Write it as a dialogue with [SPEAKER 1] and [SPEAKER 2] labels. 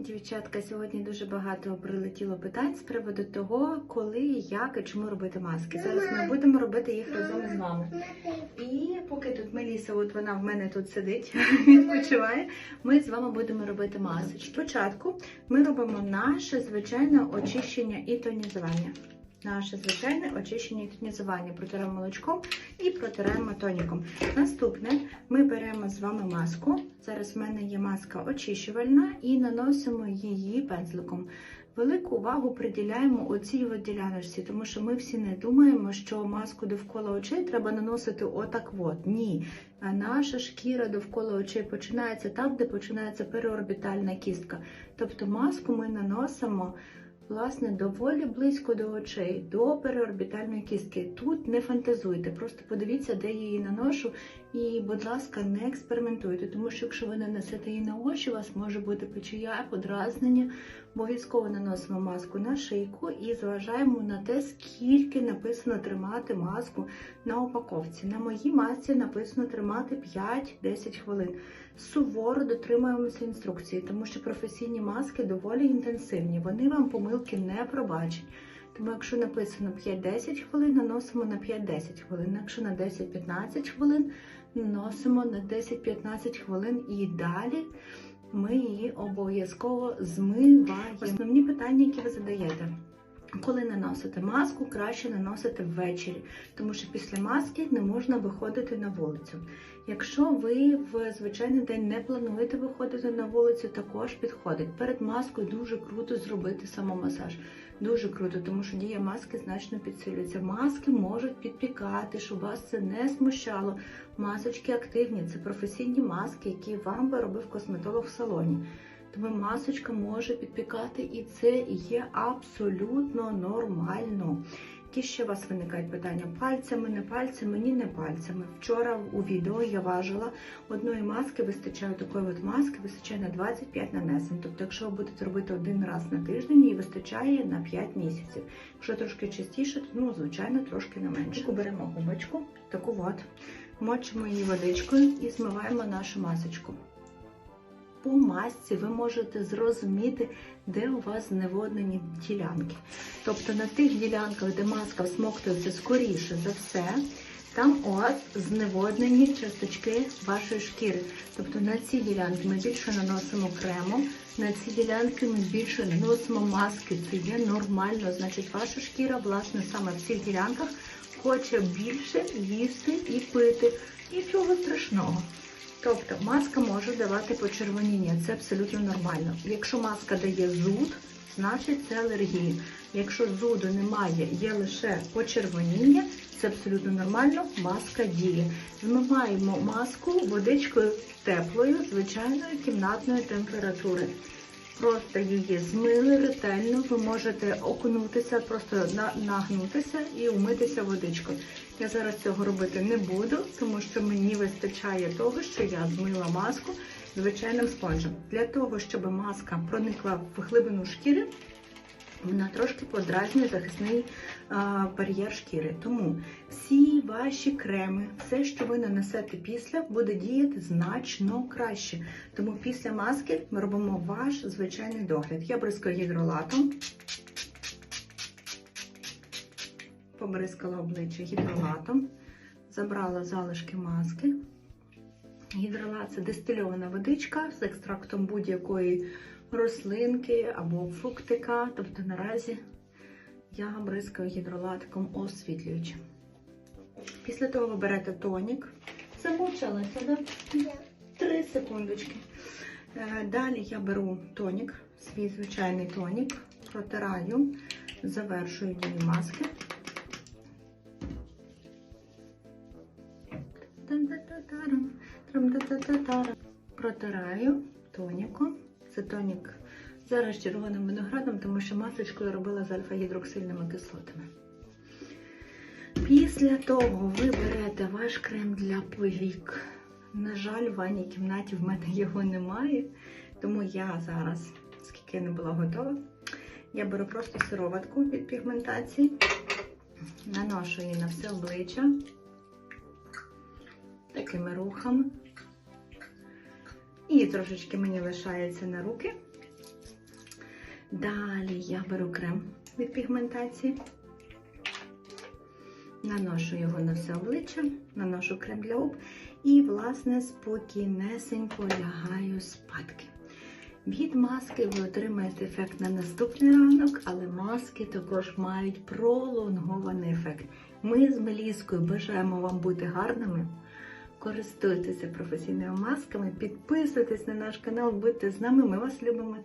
[SPEAKER 1] Дівчатка, сьогодні дуже багато прилетіло питань з приводу того, коли, як і чому робити маски. Зараз ми будемо робити їх разом з вами. І поки тут Меліса, от вона в мене тут сидить, відпочиває, ми з вами будемо робити масочки. Спочатку ми робимо наше звичайне очищення і тонізування. Наше звичайне очищення і тонізування. Протираємо молочком і протираємо тоніком. Наступне ми беремо з вами маску. Зараз в мене є маска очищувальна і наносимо її пензликом. Велику увагу приділяємо оцій от діляночці, тому що ми всі не думаємо, що маску довкола очей треба наносити отак от. Ні. Наша шкіра довкола очей починається там, де починається переорбітальна кістка. Тобто маску ми наносимо власне доволі близько до очей, до переорбітальної кістки. Тут не фантазуйте, просто подивіться, де я її наношу, і, будь ласка, не експериментуйте, тому що якщо ви нанесете її на очі, у вас може бути печія, подразнення. Обов'язково наносимо маску на шийку і зважаємо на те, скільки написано тримати маску на упаковці. На моїй масці написано тримати 5-10 хвилин. Суворо дотримуємося інструкції, тому що професійні маски доволі інтенсивні. Вони вам помилки не пробачить. Тому, якщо написано 5-10 хвилин, наносимо на 5-10 хвилин. Якщо на 10-15 хвилин, наносимо на 10-15 хвилин і далі ми її обов'язково змиваємо. Основні питання, які ви задаєте. Коли наносите маску, краще наносити ввечері, тому що після маски не можна виходити на вулицю. Якщо ви в звичайний день не плануєте виходити на вулицю, також підходить. Перед маскою дуже круто зробити самомасаж. Дуже круто, тому що дія маски значно підсилюється. Маски можуть підпікати, щоб вас це не смущало. Масочки активні, це професійні маски, які вам би робив косметолог в салоні. Тому масочка може підпікати, і це є абсолютно нормально. Які ще у вас виникають питання? Пальцями, не пальцями, ні, не пальцями. Вчора у відео я важила одної маски, вистачає такої от маски, вистачає на 25 нанесень. Тобто, якщо ви будете робити один раз на тиждень, її вистачає на 5 місяців. Якщо трошки частіше, то ну, звичайно трошки не менше. Беремо губочку, таку от, мочимо її водичкою і змиваємо нашу масочку по масці ви можете зрозуміти, де у вас зневоднені ділянки. Тобто на тих ділянках, де маска всмоктується скоріше за все, там у вас зневоднені часточки вашої шкіри. Тобто на ці ділянки ми більше наносимо крему, на ці ділянки ми більше наносимо маски. Це є нормально. Значить, ваша шкіра, власне, саме в цих ділянках хоче більше їсти і пити. Нічого страшного. Тобто маска може давати почервоніння, це абсолютно нормально. Якщо маска дає зуд, значить це алергія. Якщо зуду немає, є лише почервоніння, це абсолютно нормально, маска діє. Змиваємо маску водичкою теплою, звичайної кімнатної температури. Просто її змили ретельно, ви можете окунутися, просто нагнутися і умитися водичкою. Я зараз цього робити не буду, тому що мені вистачає того, що я змила маску звичайним спонжем. Для того, щоб маска проникла в глибину шкіри, вона трошки подразнює захисний бар'єр шкіри. Тому всі ваші креми, все, що ви нанесете після, буде діяти значно краще. Тому після маски ми робимо ваш звичайний догляд. Я бризкаю гідролатом. Побризкала обличчя гідролатом, забрала залишки маски. Гідролат це дистильована водичка з екстрактом будь-якої рослинки або фруктика. Тобто наразі я бризкаю гідролатиком освітлюючим. Після того ви берете тонік. Замовчалася, да? Три секундочки. Е, Далі я беру тонік, свій звичайний тонік, протираю, завершую дію маски. Протираю тоніком. Це тонік зараз червоним виноградом, тому що масочку я робила з альфа-гідроксильними кислотами. Після того ви берете ваш крем для повік. На жаль, в ванній кімнаті в мене його немає, тому я зараз, скільки я не була готова, я беру просто сироватку від пігментації, наношу її на все обличчя такими рухами. І трошечки мені лишається на руки. Далі я беру крем від пігментації. Наношу його на все обличчя, наношу крем для губ і, власне, спокійнесенько лягаю спадки. Від маски ви отримаєте ефект на наступний ранок, але маски також мають пролонгований ефект. Ми з Меліскою бажаємо вам бути гарними. Користуйтеся професійними масками, підписуйтесь на наш канал, будьте з нами. Ми вас любимо.